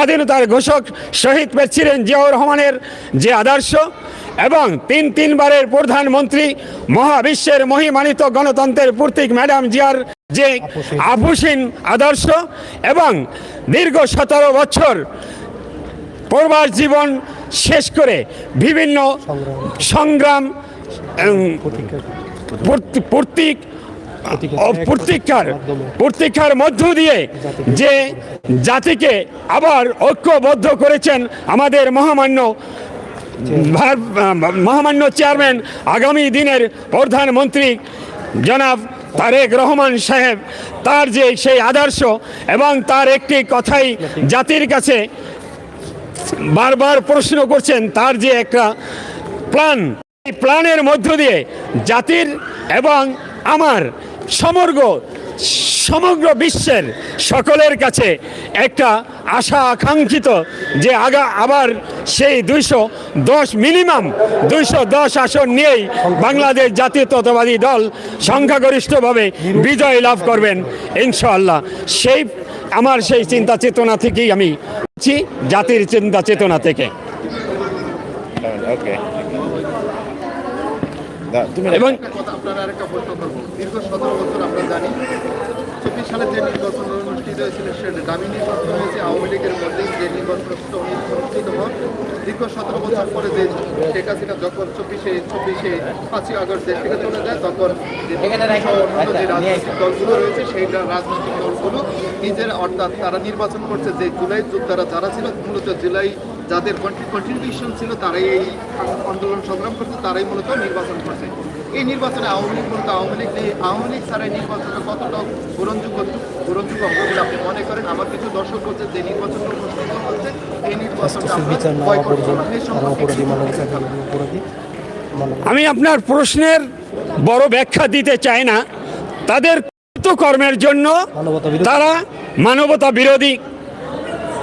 স্বাধীনতার ঘোষক শহীদ প্রেসিডেন্ট জিয়াউর রহমানের যে আদর্শ এবং তিন তিনবারের প্রধানমন্ত্রী মহাবিশ্বের মহিমানিত গণতন্ত্রের প্রতীক ম্যাডাম জিয়ার যে আপুসীন আদর্শ এবং দীর্ঘ সতেরো বছর প্রবাস জীবন শেষ করে বিভিন্ন সংগ্রাম প্রতীক প্রতীক্ষার প্রতীক্ষার মধ্য দিয়ে যে জাতিকে আবার ঐক্যবদ্ধ করেছেন আমাদের মহামান্য মহামান্য চেয়ারম্যান আগামী দিনের প্রধানমন্ত্রী জনাব তারেক রহমান সাহেব তার যে সেই আদর্শ এবং তার একটি কথাই জাতির কাছে বারবার প্রশ্ন করছেন তার যে একটা প্ল্যান এই প্ল্যানের মধ্য দিয়ে জাতির এবং আমার সমগ্র সমগ্র বিশ্বের সকলের কাছে একটা আশা আকাঙ্ক্ষিত যে আগা, আবার সেই দুইশো দশ মিনিমাম দুইশো দশ আসন নিয়েই বাংলাদেশ জাতীয়তাবাদী দল সংখ্যাগরিষ্ঠভাবে বিজয় লাভ করবেন, ইনশাআল্লাহ। সেই, আমার সেই চিন্তা চেতনা থেকেই আমি জাতির চিন্তা চেতনা থেকে। ওকে তুমি এবং কথা আপনার আরেকটা প্রশ্ন করব দীর্ঘ সতেরো বছর আমরা জানি চব্বিশ সালে যে নির্বাচন অনুষ্ঠিত হয়েছিল সেটা নির্বাচন হয়েছে। আওয়ামী লীগের মধ্যে যে নির্বাচন অনুষ্ঠিত দীর্ঘ সতেরো বছর পরে যে শেখ হাসিনা যখন চব্বিশে চব্বিশে পাঁচই আগস্ট দেশ থেকে চলে যায় তখন অন্যান্য যে রাজনৈতিক দলগুলো রয়েছে সেই রাজনৈতিক দলগুলো নিজের অর্থাৎ তারা নির্বাচন করছে যে জুলাই যোদ্ধারা যারা ছিল মূলত জুলাই যাদের কন্ট্রিবিউশন ছিল তারাই এই আন্দোলন সংগ্রাম করছে তারাই মূলত নির্বাচন করছে। এই নির্বাচনে আওয়ামী লীগ মূলত আওয়ামী লীগ আওয়ামী লীগ ছাড়া নির্বাচনটা কতটা গ্রহণযোগ্য গ্রহণযোগ্য হবে বলে আপনি মনে করেন? আমার কিছু দর্শক বলছে যে নির্বাচনটা অনুষ্ঠিত হচ্ছে এই নির্বাচনটা আমি আপনার প্রশ্নের বড় ব্যাখ্যা দিতে চাই না। তাদের কর্মের জন্য তারা মানবতা বিরোধী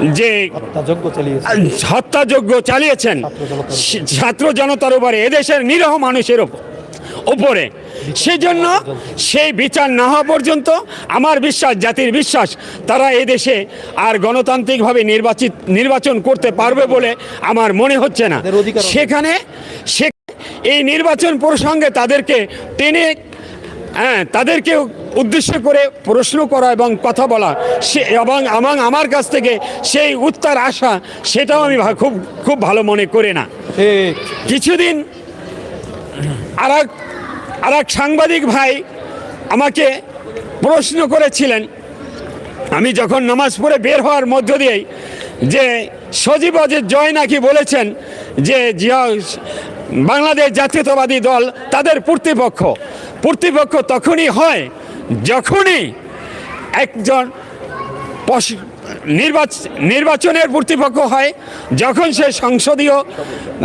যে হত্যাযজ্ঞ চালিয়েছেন। ছাত্র জনতার উপরে। এদেশের নিরহ মানুষের ওপ- উপরে। সেজন্য সেই বিচার না হওয়া পর্যন্ত আমার বিশ্বাস জাতির বিশ্বাস তারা এদেশে আর গণতান্ত্রিকভাবে নির্বাচিত নির্বাচন করতে পারবে বলে আমার মনে হচ্ছে না। সেখানে সে এই নির্বাচন প্রসঙ্গে তাদেরকে টেনে হ্যাঁ তাদেরকে উদ্দেশ্য করে প্রশ্ন করা এবং কথা বলা সে এবং এবং আমার কাছ থেকে সেই উত্তর আসা সেটাও আমি খুব খুব ভালো মনে করি না। কিছুদিন আর এক আর এক সাংবাদিক ভাই আমাকে প্রশ্ন করেছিলেন। আমি যখন নামাজ পড়ে বের হওয়ার মধ্য দিয়েই যে সজীব অজিত জয় নাকি বলেছেন যে জিয়া বাংলাদেশ জাতীয়তাবাদী দল তাদের প্রতিপক্ষ প্রতিপক্ষ তখনই হয় যখনই একজন নির্বাচনের কর্তৃপক্ষ হয় যখন সে সংসদীয়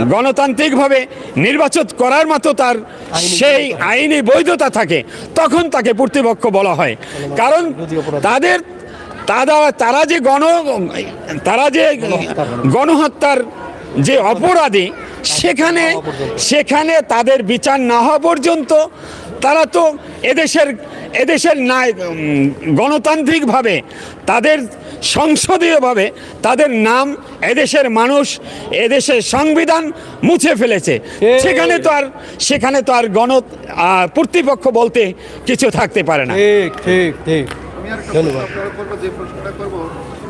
গণতান্ত্রিকভাবে নির্বাচন করার মতো তার সেই আইনি বৈধতা থাকে তখন তাকে কর্তৃপক্ষ বলা হয়। কারণ তাদের তারা তারা যে গণ তারা যে গণহত্যার যে অপরাধী সেখানে সেখানে তাদের বিচার না হওয়া পর্যন্ত তারা তো এদেশের এদেশের নাই গণতান্ত্রিকভাবে তাদের সংসদীয়ভাবে তাদের নাম এদেশের মানুষ এদেশের সংবিধান মুছে ফেলেছে। সেখানে তো আর সেখানে তো আর গণ কর্তৃপক্ষ বলতে কিছু থাকতে পারে না। ঠিক ঠিক ধন্যবাদ।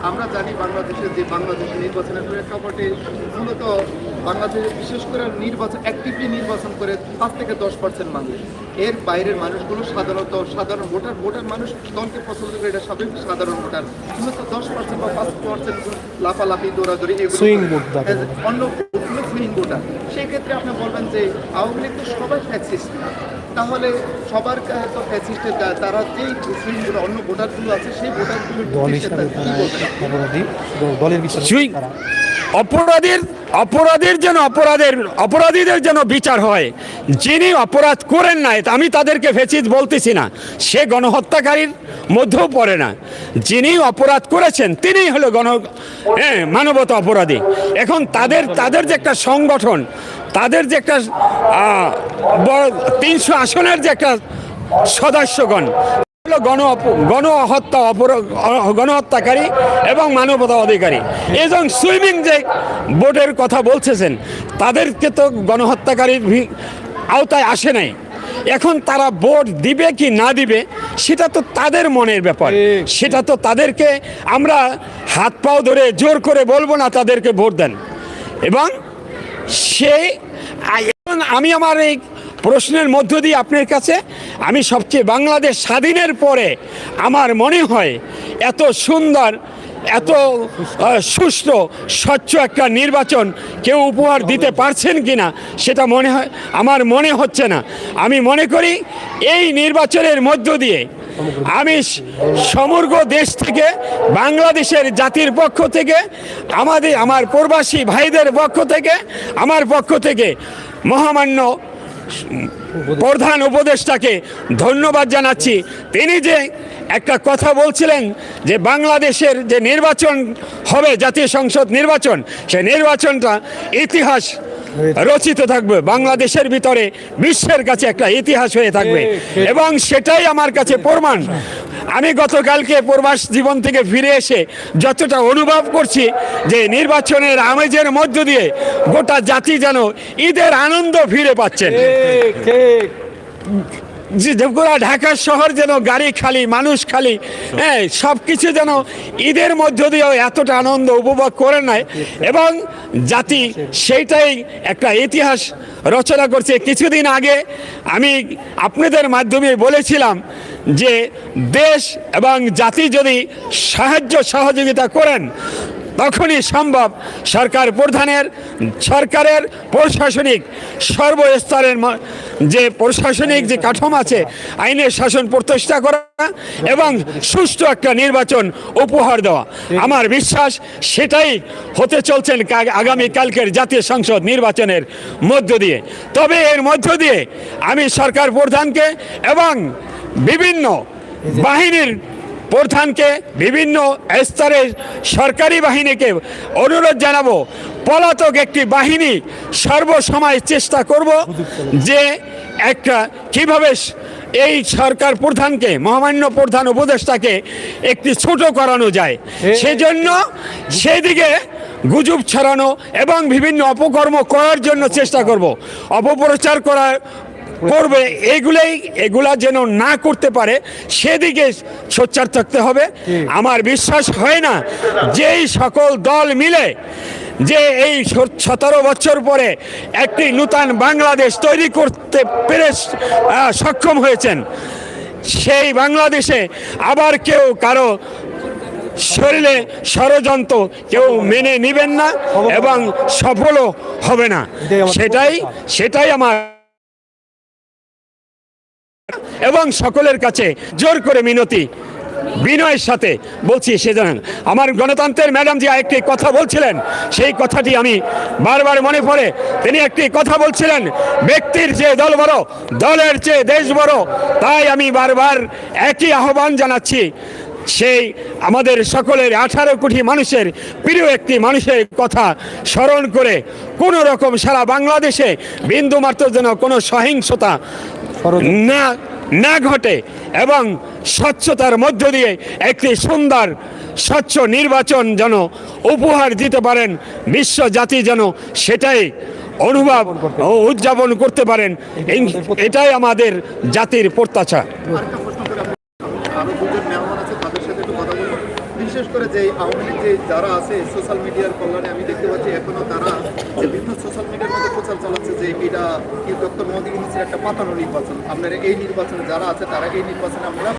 আমরা জানি বাংলাদেশের যে বাংলাদেশের নির্বাচনের প্রেক্ষাপটে মূলত বাংলাদেশে বিশেষ করে নির্বাচন অ্যাক্টিভলি নির্বাচন করে পাঁচ থেকে দশ পার্সেন্ট মানুষ। এর বাইরের মানুষগুলো সাধারণত সাধারণ ভোটার ভোটার মানুষ দলকে পছন্দ করে এটা স্বাভাবিক সাধারণ ভোটার। মূলত দশ পার্সেন্ট বা পাঁচ পার্সেন্ট লাফালাফি দৌড়াদৌড়ি এগুলো। অন্য ভোটগুলো সুইং ভোটার সেই ক্ষেত্রে আপনি বলবেন যে আওয়ামী লীগ তো সবাই ফ্যাক্সিস্ট তাহলে সবার তো ফ্যাসিস্টের তারা যেই সুইং ভোটার অন্য ভোটারগুলো আছে সেই ভোটারগুলো দলের অপরাধীর অপরাধীর যেন অপরাধের, অপরাধীদের যেন বিচার হয়। যিনি অপরাধ করেন নাই, আমি তাদেরকে ফেসিস বলতেছি না। সে গণহত্যাকারীর মধ্যেও পড়ে না। যিনি অপরাধ করেছেন, তিনিই হলো গণ হ্যাঁ মানবতা অপরাধী। এখন তাদের তাদের যে একটা সংগঠন, তাদের যে একটা তিনশো আসনের যে একটা সদস্যগণ হলো গণ গণহত্যা অপর গণহত্যাকারী এবং মানবতা অধিকারী। এবং সুইমিং যে বোর্ডের কথা বলতেছেন তাদেরকে তো গণহত্যাকারীর আওতায় আসে নাই। এখন তারা ভোট দিবে কি না দিবে সেটা তো তাদের মনের ব্যাপার। সেটা তো তাদেরকে আমরা হাত পাও ধরে জোর করে বলব না তাদেরকে ভোট দেন। এবং এখন আমি আমার এই প্রশ্নের মধ্য দিয়ে আপনার কাছে আমি সবচেয়ে বাংলাদেশ স্বাধীনের পরে আমার মনে হয় এত সুন্দর, এত সুষ্ঠু, স্বচ্ছ একটা নির্বাচন কেউ উপহার দিতে পারছেন কিনা সেটা মনে হয়, আমার মনে হচ্ছে না। আমি মনে করি এই নির্বাচনের মধ্য দিয়ে আমি সমগ্র দেশ থেকে, বাংলাদেশের জাতির পক্ষ থেকে, আমাদের, আমার প্রবাসী ভাইদের পক্ষ থেকে, আমার পক্ষ থেকে মহামান্য প্রধান উপদেষ্টাকে ধন্যবাদ জানাচ্ছি। তিনি যে একটা কথা বলছিলেন যে বাংলাদেশের যে নির্বাচন হবে, জাতীয় সংসদ নির্বাচন সেই নির্বাচনটা ইতিহাস রচিত থাকবে। বাংলাদেশের ভিতরে বিশ্বের কাছে একটা ইতিহাস হয়ে থাকবে। এবং সেটাই আমার কাছে প্রমাণ। আমি গতকালকে প্রবাস জীবন থেকে ফিরে এসে যতটা অনুভব করছি যে নির্বাচনের আমেজের মধ্য দিয়ে গোটা জাতি যেন ঈদের আনন্দ ফিরে পাচ্ছেন। পুরা ঢাকা শহর যেন গাড়ি খালি মানুষ খালি হ্যাঁ সব কিছু যেন ঈদের মধ্য দিয়েও এতটা আনন্দ উপভোগ করে নেয় এবং জাতি সেইটাই একটা ইতিহাস রচনা করছে। কিছুদিন আগে আমি আপনাদের মাধ্যমে বলেছিলাম যে দেশ এবং জাতি যদি সাহায্য সহযোগিতা করেন তখনই সম্ভব সরকার প্রধানের, সরকারের প্রশাসনিক সর্বস্তরের যে প্রশাসনিক যে কাঠামো আছে, আইনের শাসন প্রতিষ্ঠা করা এবং সুষ্ঠু একটা নির্বাচন উপহার দেওয়া। আমার বিশ্বাস সেটাই হতে চলছেন আগামী কালকের জাতীয় সংসদ নির্বাচনের মধ্য দিয়ে। তবে এর মধ্য দিয়ে আমি সরকার প্রধানকে এবং বিভিন্ন বাহিনীর প্রধানকে বিভিন্ন স্তরের সরকারি বাহিনীকে অনুরোধ জানাব। পলাতক একটি বাহিনী সর্বসময় চেষ্টা করব যে একটা কীভাবে এই সরকার প্রধানকে মহামান্য প্রধান উপদেষ্টাকে একটি ছোট করানো যায়। সেজন্য সেদিকে গুজব ছড়ানো এবং বিভিন্ন অপকর্ম করার জন্য চেষ্টা করব। অপপ্রচার করার করবে এইগুলোই এগুলা যেন না করতে পারে সেদিকে সোচ্চার থাকতে হবে। আমার বিশ্বাস হয় না যেই সকল দল মিলে যে এই সতেরো বছর পরে একটি নূতন বাংলাদেশ তৈরি করতে পেরে সক্ষম হয়েছেন সেই বাংলাদেশে আবার কেউ কারও শরীরে ষড়যন্ত্র কেউ মেনে নিবেন না এবং সফলও হবে না। সেটাই সেটাই আমার এবং সকলের কাছে জোর করে মিনতি। বিনয়ের সাথে বলছি সে জানেন আমার গণতন্ত্রের ম্যাডাম যে একটি কথা বলছিলেন সেই কথাটি আমি বারবার মনে পড়ে। তিনি একটি কথা বলছিলেন ব্যক্তির যে দল বড় দলের চেয়ে দেশ বড়। তাই আমি বারবার একই আহ্বান জানাচ্ছি সেই আমাদের সকলের আঠারো কোটি মানুষের প্রিয় একটি মানুষের কথা স্মরণ করে কোনো রকম সারা বাংলাদেশে বিন্দুমাত্র যেন কোনো সহিংসতা না না ঘটে এবং স্বচ্ছতার মধ্য দিয়ে একটি সুন্দর স্বচ্ছ নির্বাচন যেন উপহার দিতে পারেন, বিশ্ব জাতি যেন সেটাই অনুভব উদযাপন করতে পারেন। এটাই আমাদের জাতির প্রত্যাশা। যে আওয়ামী লীগ যারা আছে সোশ্যাল মিডিয়ার কল্যাণে আমি দেখতে পাচ্ছি, এখনও তারা যে বিভিন্ন সোশ্যাল মিডিয়ার প্রচার চালাচ্ছে যে এটা কি ডক্টর মোদী ইউনুসের একটা পাতানো নির্বাচন, আপনারা এই নির্বাচনে যারা আছে তারা এই নির্বাচনে আমরা